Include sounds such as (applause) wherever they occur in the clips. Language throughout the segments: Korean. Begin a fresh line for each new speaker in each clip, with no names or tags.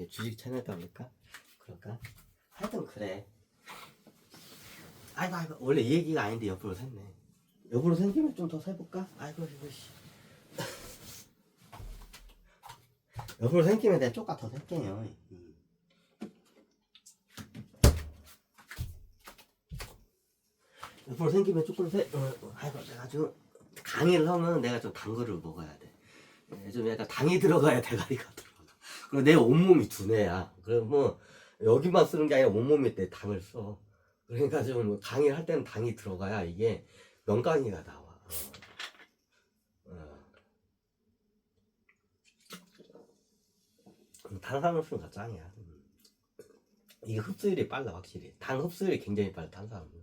이게 주식 채널다 보니까 그럴까? 하여튼 그래. 아이고 아이고 원래 이 얘기가 아닌데 옆으로 샜네. 옆으로 생기면 좀더 세볼까? 아이고 이거 씨. (laughs) 옆으로 생기면 내가 쪼까 더 셀게요. 음. 옆으로 생기면 조금 세. 어, 어, 아이고 내가 좀 강의를 하면 내가 좀 단 거를 먹어야 돼. 예, 좀 약간 당이 들어가야 들어가. 그리고 내 온몸이 두뇌야. 그러면 여기만 쓰는 게 아니라 온몸에 내 당을 써. 그러니까 좀 강의를 할 때는 당이 들어가야 이게 명강의가 나와. 어. 어. 탄산음료가 짱이야. 음. 이게 흡수율이 빨라 확실히. 당 흡수율이 굉장히 빨라 탄산음료.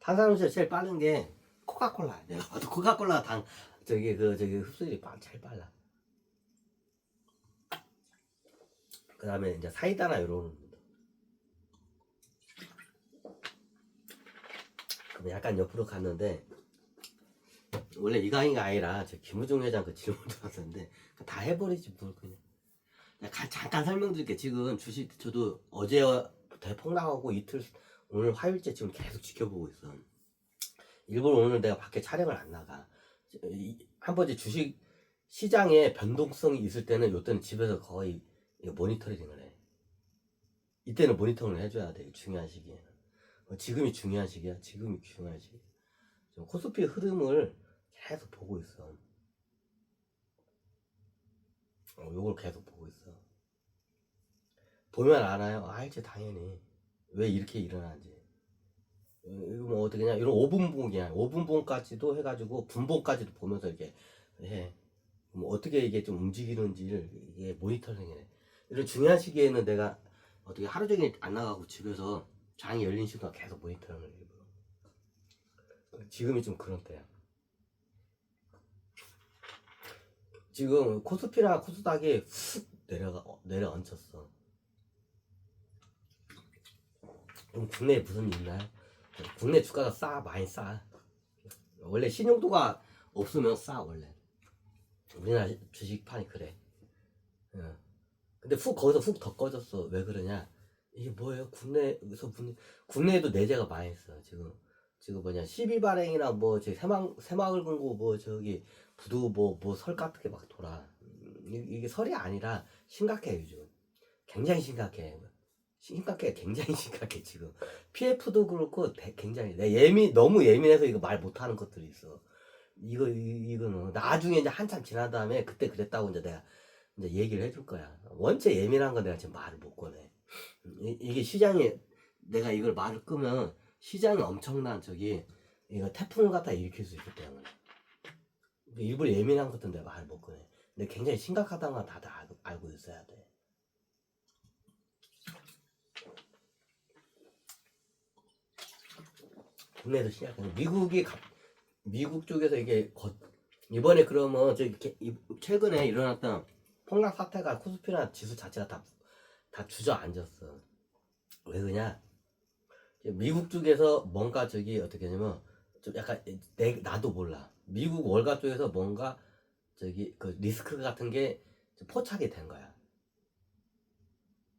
탄산음료 제일 빠른 게 코카콜라. 내가 봐도 코카콜라 당 저기 그 저기 흡수율이 빠, 제일 빨라. 그 다음에 이제 사이다나 이런 그럼 약간 옆으로 갔는데 원래 이 강의가 아니라 저 김우중 회장 그 질문 들었었는데 (laughs) 다 해버리지 뭘 그냥. 잠깐 설명드릴게. 지금 주식 저도 어제 대폭락하고 이틀 오늘 화요일째 지금 계속 지켜보고 있어 일부러 오늘 내가 밖에 촬영을 안 나가. 이- 한 번째 주식 시장에 변동성이 있을 때는 요때는 집에서 거의 이거 모니터링을 해 이때는 모니터링을 해줘야 돼 중요한 시기에는 어, 지금이 중요한 시기야. 지금이 중요한 시기. 코스피 흐름을 계속 보고 있어. 어, 요걸 계속 보고 있어. 보면 알아요. 아, 알지, 당연히. 왜 이렇게 일어나는지. 어, 이거 뭐 어떻게 냐 이런 5분봉이야. 5분봉까지도 해가지고 분봉까지도 보면서 이렇게 해. 뭐 어떻게 이게 좀 움직이는지를 이게 모니터링해. 이런 중요한 시기에는 내가 어떻게 하루 종일 안 나가고 집에서 장이 열린 시간 계속 모니터링을 일부러. 지금이 좀 그런 때야. 지금 코스피랑 코스닥이 훅 내려가 어, 내려 얹혔어. 그럼 국내에 무슨 일 있나요? 국내 주가가 싸 많이 싸. 원래 신용도가 없으면 싸 원래. 우리나라 주식판이 그래. 어. 근데 훅 거기서 훅 더 꺼졌어. 왜 그러냐? 이게 뭐예요? 국내에서 분 국내에도 내재가 많이 있어 지금 지금 뭐냐? 12발행이나 뭐 저기 새막 새마을 금고 뭐 저기 부도 뭐뭐 설 같은 게 막 돌아. 음, 이- 이게 설이 아니라 심각해 요즘 굉장히 심각해. 심각해. 굉장히 (laughs) 심각해 지금. PF도 그렇고 대- 굉장히 내 예민 너무 예민해서 이거 말 못하는 것들이 있어. 이거 이- 이거는 나중에 이제 한참 지난 다음에 그때 그랬다고 이제 내가 이제 얘기를 해줄 거야. 원체 예민한 거 내가 지금 말을 못 꺼내. 이, 이게 시장에 내가 이걸 말을 끄면 시장이 엄청난 저기 이거 태풍을 갖다 일으킬 수 있기 때문에. 일부러 예민한 것도 내가 말을 못 꺼내. 근데 굉장히 심각하다는 건 다들 알고, 알고 있어야 돼. 국내에서 시작해 미국이 갑- 미국 쪽에서 이게 거- 이번에 그러면 저기 게- 이- 최근에 일어났던 폭락 사태가 코스피나 지수 자체가 다 다 주저앉았어. 왜 그러냐? 미국 쪽에서 뭔가 저기 어떻게 하냐면 좀 약간 내 나도 몰라. 미국 월가 쪽에서 뭔가 저기 그 리스크 같은 게 포착이 된 거야.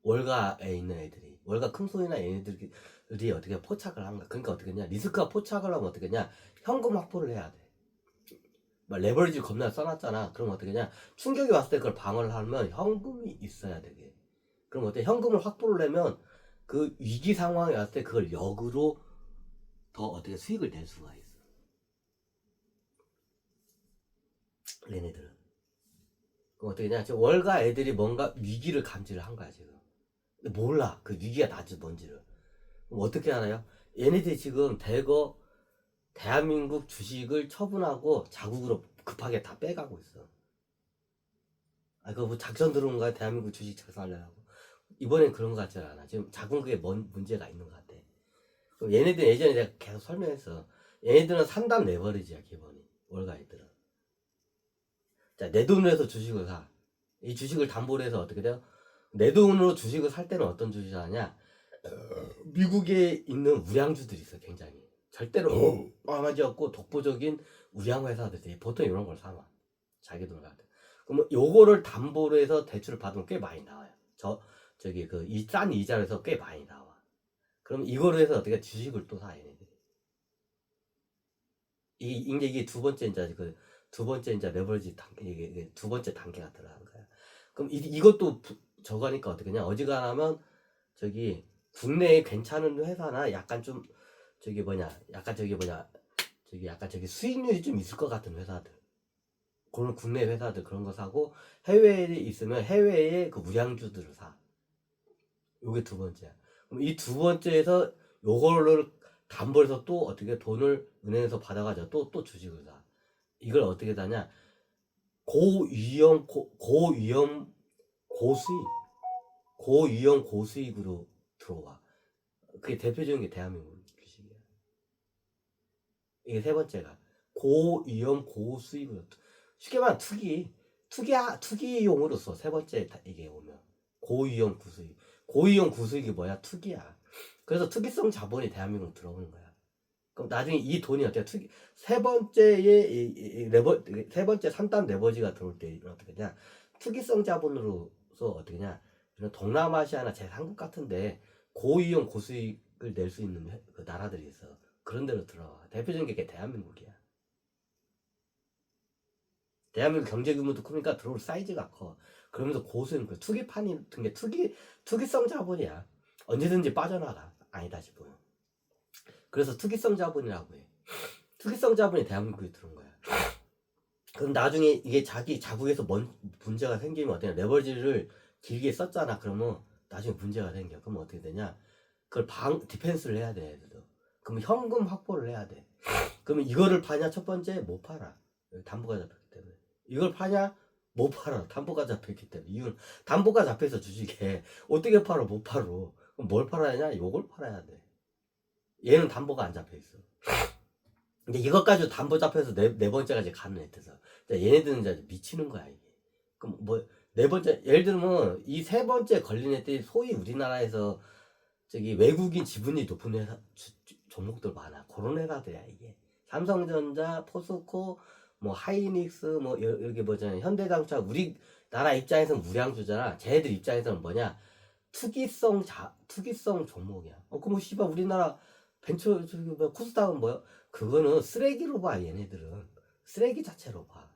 월가에 있는 애들이 월가 큰소이나 얘네들이 어떻게 포착을 한 거야. 그러니까 어떻게 했냐? 리스크가 포착을 하면 어떻게 했냐? 현금 확보를 해야 돼. 막 레버리지 겁나 써놨잖아. 그럼 어떻게 했냐? 충격이 왔을 때 그걸 방어를 하면 현금이 있어야 되게. 그럼 어때? 현금을 확보를 내면 그 위기 상황에 왔을 때 그걸 역으로 더 어떻게 수익을 낼 수가 있어. 얘네들은. 그럼 어떻게 냐 지금 월가 애들이 뭔가 위기를 감지를 한 거야, 지금. 근데 몰라. 그 위기가 나지 뭔지를. 그럼 어떻게 알아요? 얘네들이 지금 대거 대한민국 주식을 처분하고 자국으로 급하게 다 빼가고 있어. 아, 그거 뭐 작전 들어온 거야? 대한민국 주식 작살내라고. 이번엔 그런 것 같지 않아. 지금 자궁극에 뭔 문제가 있는 것 같아. 그럼 얘네들 예전에 내가 계속 설명했어. 얘네들은 산단 레버리지야, 기본이. 월가 애들은. 자, 내 돈으로 해서 주식을 사. 이 주식을 담보로 해서 어떻게 돼요? 내 돈으로 주식을 살 때는 어떤 주식을 하냐? 미국에 있는 우량주들이 있어, 굉장히. 절대로 망하지 않고 독보적인 우량 회사들이 보통 이런 걸 사놔. 자기 돈을 갖다. 그러면 요거를 담보로 해서 대출을 받으면 꽤 많이 나와요. 저 저기 그이싼 이자에서 꽤 많이 나와. 그럼 이거로 해서 어떻게 주식을 또사 얘네들이. 이 이제 이게 두 번째 이제 그 두 번째 이제 레버리지 단계 이게, 두 번째 단계가 들어가는 거야. 그럼 이, 이것도 부- 저거 하니까 어떻게냐 어지간하면 저기 국내에 괜찮은 회사나 약간 좀 저기 뭐냐 약간 저기 뭐냐 저기 약간 저기 수익률이 좀 있을 것 같은 회사들. 그런 국내 회사들 그런 거 사고 해외에 있으면 해외의 그 우량주들을 사. 요게 두 번째야. 그럼 이 두 번째에서 요거를 담보해서 또 어떻게 돈을 은행에서 받아가지고 또 또 주식을 사. 이걸 어떻게 사냐? 고위험 고, 고위험 고수익. 고위험 고수익으로 들어와. 그게 대표적인 게 대한민국. 주식이야 이게 세 번째가 고위험 고수익으로 쉽게 말하면 투기 투기 투기용으로서 세 번째 다- 이게 오면 고위험 구수익 고위험 구수익이 뭐야? 투기야. 그래서 투기성 자본이 대한민국 들어오는 거야. 그럼 나중에 이 돈이 어떻게 투기 세 번째의 이, 이- 이 레버 세 번째 3단 레버지가 들어올 때 어떻게 되냐? 투기성 자본으로서 어떻게 냐? 이런 동남아시아나 제3국 같은데 고위험 고수익을 낼 수 있는 회- 그 나라들이 있어 그런 데로 들어와. 대표적인 게 대한민국이야. 대한민국 경제 규모도 크니까 들어올 사이즈가 커. 그러면서 고수익 그 투기판이 같은 게 투기 투기성 자본이야. 언제든지 빠져나가. 아니다 싶어요. 그래서 투기성 자본이라고 해. 투기성 자본이 대한민국에 들어온 거야. 그럼 나중에 이게 자기 자국에서 뭔 문제가 생기면 어떻게 레버리지를 길게 썼잖아. 그러면 나중에 문제가 생겨. 그러면 어떻게 되냐? 그걸 방 디펜스를 해야 돼 그러면 현금 확보를 해야 돼. 그러면 이거를 파냐? 첫 번째 못 팔아. 담보가 잡혔기 때문에. 이걸 파냐? 못 팔아. 담보가 잡혔기 때문에. 이유는 담보가 잡혀서 주식에 어떻게 팔아? 못 팔어. 그럼 뭘 팔아야 하냐? 요걸 팔아야 돼. 얘는 담보가 안 잡혀 있어. 근데 이것 가지고 담보 잡혀서 네, 네 번째까지 가는 애들서. 얘네들은 이제 미치는 거야 이게. 그럼 뭐 네 번째 예를 들면 이 세 번째 걸린 애들이 소위 우리나라에서 저기 외국인 지분이 높은 회사 주- 주- 종목들 많아. 그런 회사들이야 이게. 삼성전자 포스코 뭐 하이닉스 뭐 여- 여기 뭐잖아 현대자동차 우리 나라 입장에서는 무량주잖아. 쟤네들 입장에서는 뭐냐? 투기성 자 투기성 종목이야. 어 그럼 씨발 우리나라 벤처 저기 뭐 코스닥은 뭐야? 그거는 쓰레기로 봐 얘네들은. 쓰레기 자체로 봐.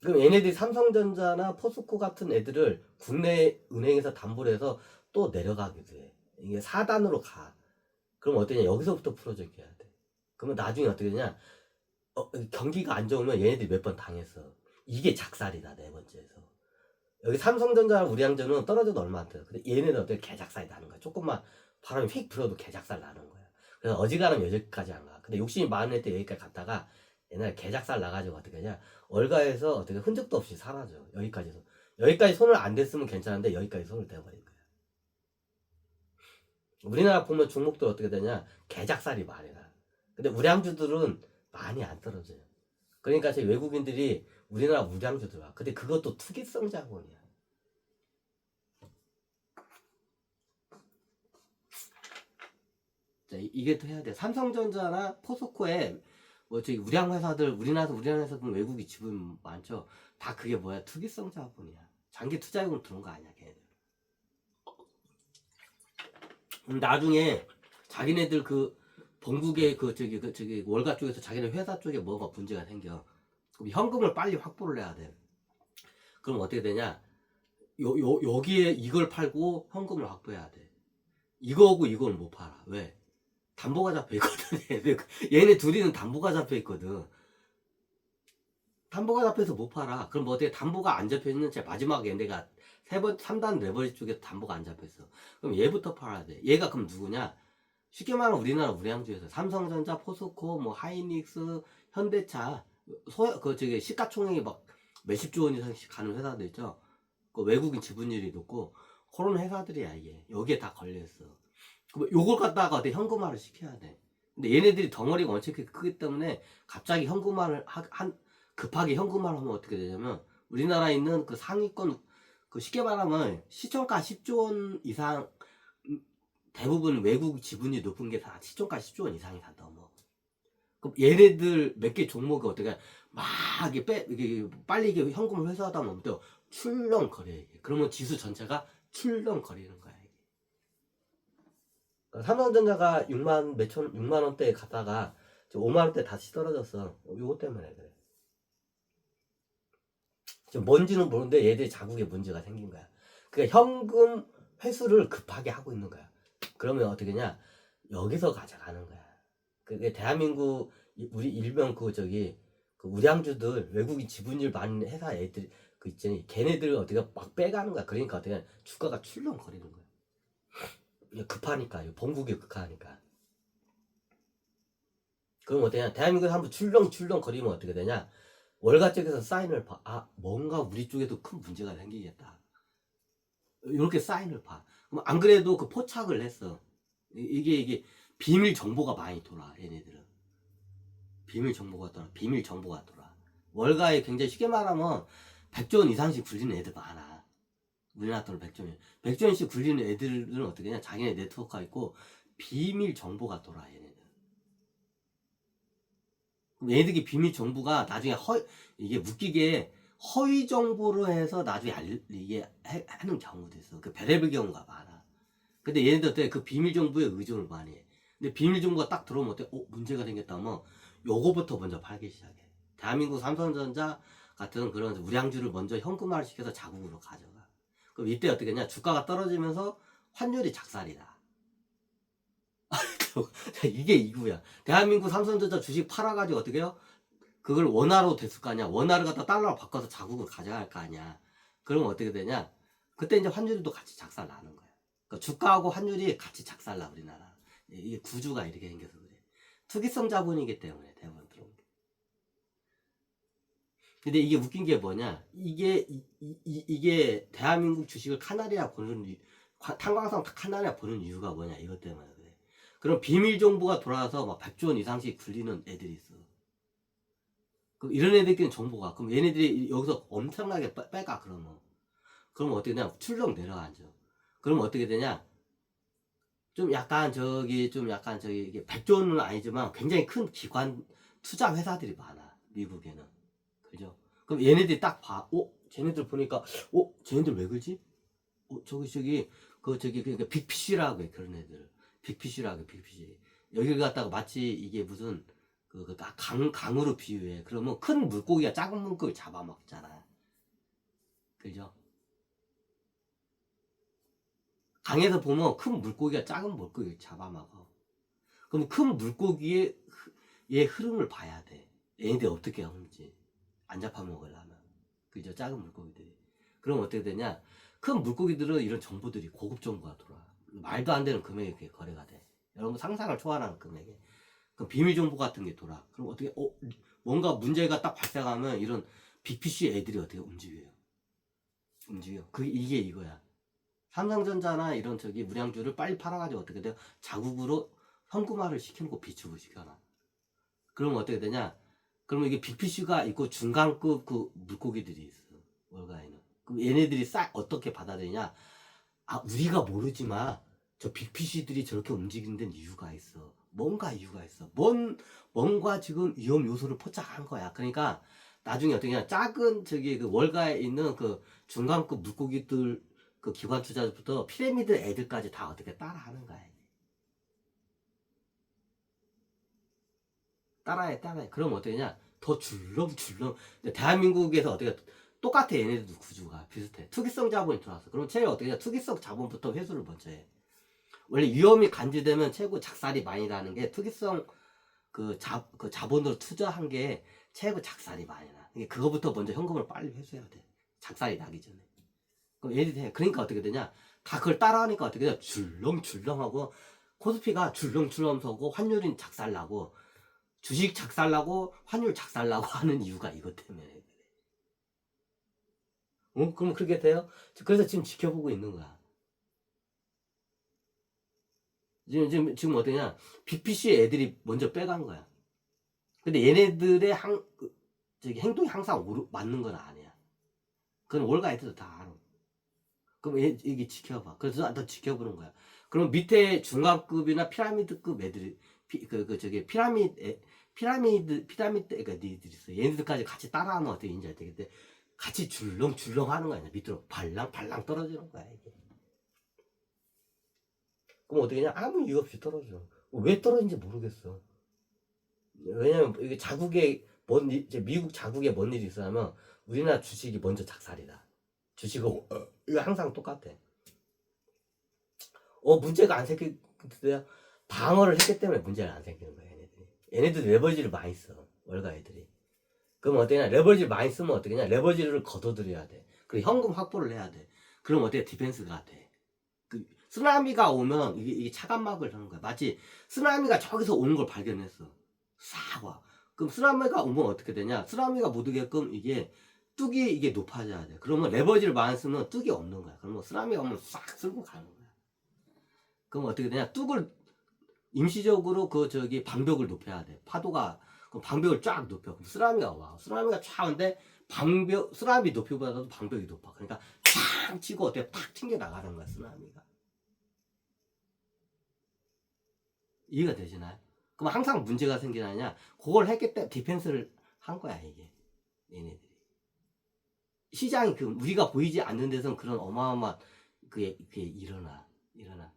그럼 얘네들이 삼성전자나 포스코 같은 애들을 국내 은행에서 담보를 해서 또 내려가기도 해. 이게 4단으로 가. 그럼 어떠냐? 여기서부터 풀어줘야 돼. 그러면 나중에 어떻게 되냐? 어, 경기가 안 좋으면 얘네들이 몇 번 당했어. 이게 작살이다, 네 번째에서. 여기 삼성전자랑 우리양전은 떨어져도 얼마 안 돼요. 근데 얘네는 어떻게 개작살이 나는 거야. 조금만 바람이 휙 불어도 개작살 나는 거야. 그래서 어지간하면 여기까지 안 가. 근데 욕심이 많은 애때 여기까지 갔다가 옛날에 개작살 나가지고 어떻게 하냐. 얼가에서 어떻게 흔적도 없이 사라져. 여기까지서. 여기까지 손을 안 댔으면 괜찮은데 여기까지 손을 대버린. 우리나라 보면 종목들 어떻게 되냐. 개작살이 많이 나. 근데 우량주들은 많이 안 떨어져요. 그러니까 저 외국인들이 우리나라 우량주들 와. 근데 그것도 투기성 자본이야. 자, 이- 이게 또 해야 돼. 삼성전자나 포스코에 뭐 저기 우량 회사들 우리나라 우량 회사들 외국이 지분 많죠. 다 그게 뭐야? 투기성 자본이야. 장기 투자용으로 들어온 거 아니야, 걔네들. 음, 나중에 자기네들 그 본국의 그 저기 그 저기 월가 쪽에서 자기네 회사 쪽에 뭐가 문제가 생겨. 그럼 현금을 빨리 확보를 해야 돼. 그럼 어떻게 되냐? 요, 요, 여기에 이걸 팔고 현금을 확보해야 돼. 이거고 이걸 못 팔아. 왜? 담보가 잡혀 있거든. (laughs) 얘네, 둘이는 담보가 잡혀 있거든. 담보가 잡혀서 못 팔아. 그럼 뭐 어떻게 담보가 안 잡혀 있는 채 마지막에 얘네가 세 번, 3단 레버리 쪽에 담보가 안 잡혔어. 그럼 얘부터 팔아야 돼. 얘가 그럼 누구냐? 쉽게 말하면 우리나라 우량주에서 삼성전자, 포스코, 뭐 하이닉스, 현대차, 소, 그 저기 시가총액이 막 몇십조 원 이상씩 가는 회사들 있죠. 그 외국인 지분율이 높고 그런 회사들이야 이게. 여기에 다 걸려 있어. 그럼 요걸 갖다가 어떻게 현금화를 시켜야 돼. 근데 얘네들이 덩어리가 크기- 크기 때문에 갑자기 현금화를 하, 한 급하게 현금화를 하면 어떻게 되냐면 우리나라에 있는 그 상위권 그 쉽게 말하면 시총가 10조 원 이상 음, 대부분 외국 지분이 높은 게 다 시총가 10조 원 이상이 다 넘어. 그럼 얘네들 몇 개 종목이 어떻게 막 이게 빨리 이게 현금을 회수하다 보면 또 출렁거려 이게. 그러면 지수 전체가 출렁거리는 거야 이게. 그러니까 삼성전자가 6만 몇천 6만 원대에 갔다가 지금 5만 원대 다시 떨어졌어. 요거 때문에 그래. 뭔지는 모르는데 얘들이 자국에 문제가 생긴 거야. 그러니까 현금 회수를 급하게 하고 있는 거야. 그러면 어떻게냐? 여기서 가져가는 거야. 그게 대한민국 이- 우리 일명 그 저기 그 우량주들 외국인 지분율 많은 회사 애들 그 있잖니 걔네들 어떻게 막 빼가는 거야. 그러니까 어떻게 주가가 출렁거리는 거야. 급하니까 본국이 급하니까. 그럼 어떠냐? 대한민국에서 한번 출렁출렁 거리면 어떻게 되냐? 월가 쪽에서 사인을 봐. 아, 뭔가 우리 쪽에도 큰 문제가 생기겠다. 이렇게 사인을 봐. 그럼 안 그래도 그 포착을 했어. 이- 이게 이게 비밀 정보가 많이 돌아. 얘네들은. 비밀 정보가 돌아. 비밀 정보가 돌아. 월가에 굉장히 쉽게 말하면 100조 원 이상씩 굴리는 애들 많아. 우리나라 돈으로 100조 원. 100조 원씩 굴리는 애들은 어떻게 하냐? 자기네 네트워크가 있고 비밀 정보가 돌아. 그럼 얘들이 비밀 정보가 나중에 허 이게 웃기게 허위 정보로 해서 나중에 알 이게 해- 하는 경우도 있어. 그 별의별 경우가 많아. 근데 얘네들 어때? 그 비밀 정보에 의존을 많이 해. 근데 비밀 정보가 딱 들어오면 어때? 어, 문제가 생겼다면 요거부터 먼저 팔기 시작해. 대한민국 삼성전자 같은 그런 우량주를 먼저 현금화를 시켜서 자국으로 가져가. 그럼 이때 어떻게 했냐? 주가가 떨어지면서 환율이 작살이다. 이게 이구야. 대한민국 삼성전자 주식 팔아가지고 어떻게 해요? 그걸 원화로 됐을 거 아니야. 원화를 갖다 달러로 바꿔서 자국으로 가져갈 거 아니야. 그러면 어떻게 되냐? 그때 이제 환율도 같이 작살 나는 거야. 그러니까 주가하고 환율이 같이 작살 나 우리나라. 이게 구조가 이렇게 생겨서 그래. 투기성 자본이기 때문에 대부분 들어온 게. 근데 이게 웃긴 게 뭐냐? 이게 이, 이, 이게 대한민국 주식을 카나리아 보는 탄광성 카나리아 보는 이유가 뭐냐? 이것 때문에 그럼 비밀 정보가 돌아와서 막 100조 원 이상씩 굴리는 애들이 있어. 그럼 이런 애들끼리는 정보가 그럼 얘네들이 여기서 엄청나게 빼, 빼가 그러면 그러면 어떻게 되냐 출렁 내려앉아 그러면 어떻게 되냐 좀 약간 저기 좀 약간 저기 이게 100조 원은 아니지만 굉장히 큰 기관 투자 회사들이 많아 미국에는 그죠 그럼 얘네들이 딱 봐 어? 쟤네들 보니까 어? 쟤네들 왜 그러지? 어? 저기 저기 그 저기 그러니까 빅피쉬라고 해 그런 애들 빅피쉬라고 해 빅피쉬 여기를 갖다가 마치 이게 무슨 그, 그, 강, 강으로 비유해. 그러면 큰 물고기가 작은 물고기를 잡아먹잖아. 그죠? 강에서 보면 큰 물고기가 작은 물고기를 잡아먹어. 그럼 큰 물고기의 흐- 얘 흐름을 봐야 돼. 얘네들 어떻게 하는지. 안 잡아먹으려면. 그죠? 작은 물고기들이. 그럼 어떻게 되냐? 큰 물고기들은 이런 정보들이 고급 정보가 돌아. 말도 안 되는 금액에 거래가 돼. 여러분 상상을 초월하는 금액에. 그 비밀 정보 같은 게 돌아. 그럼 어떻게 어 뭔가 문제가 딱 발생하면 이런 빅피쉬 애들이 어떻게 움직여요? 움직여. 그게 이게 이거야. 삼성전자나 이런 저기 무량주를 빨리 팔아가지고 어떻게 돼요? 자국으로 현금화를 시키는 거 비축을 시켜놔. 그러면 어떻게 되냐? 그러면 이게 빅피쉬가 있고 중간급 그 물고기들이 있어. 월가에는. 그럼 얘네들이 싸 어떻게 받아들이냐? 아 우리가 모르지만 저 빅피쉬들이 저렇게 움직이는 데는 이유가 있어. 뭔가 이유가 있어. 뭔, 뭔가 지금 위험 요소를 포착한 거야. 그러니까 나중에 어떻게 냐 작은 저기 그 월가에 있는 그 중간급 물고기들 그 기관 투자자부터 피라미드 애들까지 다 어떻게 따라하는 거야. 따라해, 따라해. 그럼 어떻게 냐더 줄렁줄렁. 대한민국에서 어떻게 똑같아. 얘네들도 구조가 비슷해. 투기성 자본이 들어왔어. 그럼 제일 어떻게 냐 투기성 자본부터 회수를 먼저 해. 원래 위험이 간주되면 최고 작살이 많이 나는 게 투기성 그, 자, 그 자본으로 투자한 게 최고 작살이 많이 나. 그러니까 그거부터 먼저 현금을 빨리 회수해야 돼. 작살이 나기 전에. 그럼 들어, 그러니까 어떻게 되냐. 다 그걸 따라하니까 어떻게 되냐. 줄렁줄렁하고 코스피가 줄렁줄렁 서고 환율이 작살나고 주식 작살나고 환율 작살나고 (laughs) 하는 이유가 이것 때문에 어? 그럼 그렇게 돼요? 그래서 지금 지켜보고 있는 거야. 지금, 지금, 지금 어떠냐. BPC 애들이 먼저 빼간 거야. 근데 얘네들의 항, 그, 저기 행동이 항상 오르, 맞는 건 아니야. 그건 월가 애들도 다 알아. 그럼 얘, 이게 지켜봐. 그래서 더 지켜보는 거야. 그럼 밑에 중간급이나 피라미드급 애들이, 피, 그, 그, 저기, 피라미드, 애, 피라미드, 피라미드 애가 니들이 있어. 얘네들까지 같이 따라하면 어떻게 인지할 되겠대. 같이 줄렁줄렁 하는 거 아니야? 밑으로 발랑발랑 떨어지는 거야 이게. 그럼 어떻게 냐? 아무 이유 없이 떨어져. 왜 떨어진지 모르겠어. 왜냐면 이게 자국에 뭔 일, 이제 미국 자국에 뭔 일이 있어 하면 우리나라 주식이 먼저 작살이다. 주식은 어, 이거 항상 똑같아. 어 문제가 안 생기는데요 방어를 했기 때문에 문제가 안 생기는 거야 얘네들이. 얘네들 레버리지를 많이 써 월가 애들이 그럼 어떻게 냐? 레버리지를 많이 쓰면 어떻게 냐? 레버리지를 걷어들여야 돼. 그리고 현금 확보를 해야 돼. 그럼 어떻게 디펜스가 돼? 그, 쓰나미가 오면 이게, 이게 차간막을 하는 거야. 마치 쓰나미가 저기서 오는 걸 발견했어. 싹 와. 그럼 쓰나미가 오면 어떻게 되냐? 쓰나미가 못 오게끔 이게 뚝이 이게 높아져야 돼. 그러면 레버리지를 많이 쓰면 뚝이 없는 거야. 그러면 쓰나미가 오면 싹 쓸고 가는 거야. 그럼 어떻게 되냐? 뚝을 임시적으로 그 저기 방벽을 높여야 돼. 파도가 그 방벽을 쫙 높여. 그럼 쓰나미가 와. 쓰나미가 쫙 오는데 방벽 쓰나미 높이보다도 방벽이 높아. 그러니까 쫙 치고 어떻게 팍 튕겨 나가는 거야 쓰나미가. 이해가 되시나요? 그럼 항상 문제가 생기느냐? 그걸 했기 때문에 디펜스를 한 거야 이게. 얘네들이. 시장이 그 우리가 보이지 않는 데선 그런 어마어마한 그게, 그게 일어나 일어나.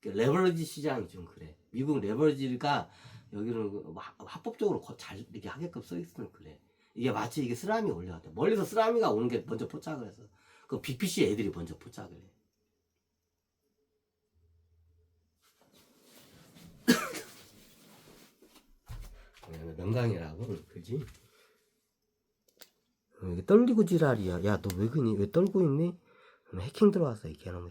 그 레버리지 시장이 좀 그래 미국 레버리지가 여기는 합법적으로 거- 잘 이렇게 하게끔 써 있으면 그래 이게 마치 이게 쓰나미 올려왔대 멀리서 쓰나미가 오는 게 먼저 포착을 해서 그 BPC 애들이 먼저 포착을 해 (coughs) 명강이라고 그지? 어, 떨리고 지랄이야. 야, 너 왜 그니? 왜 떨고 있니? 해킹 들어왔어, 이 개놈의.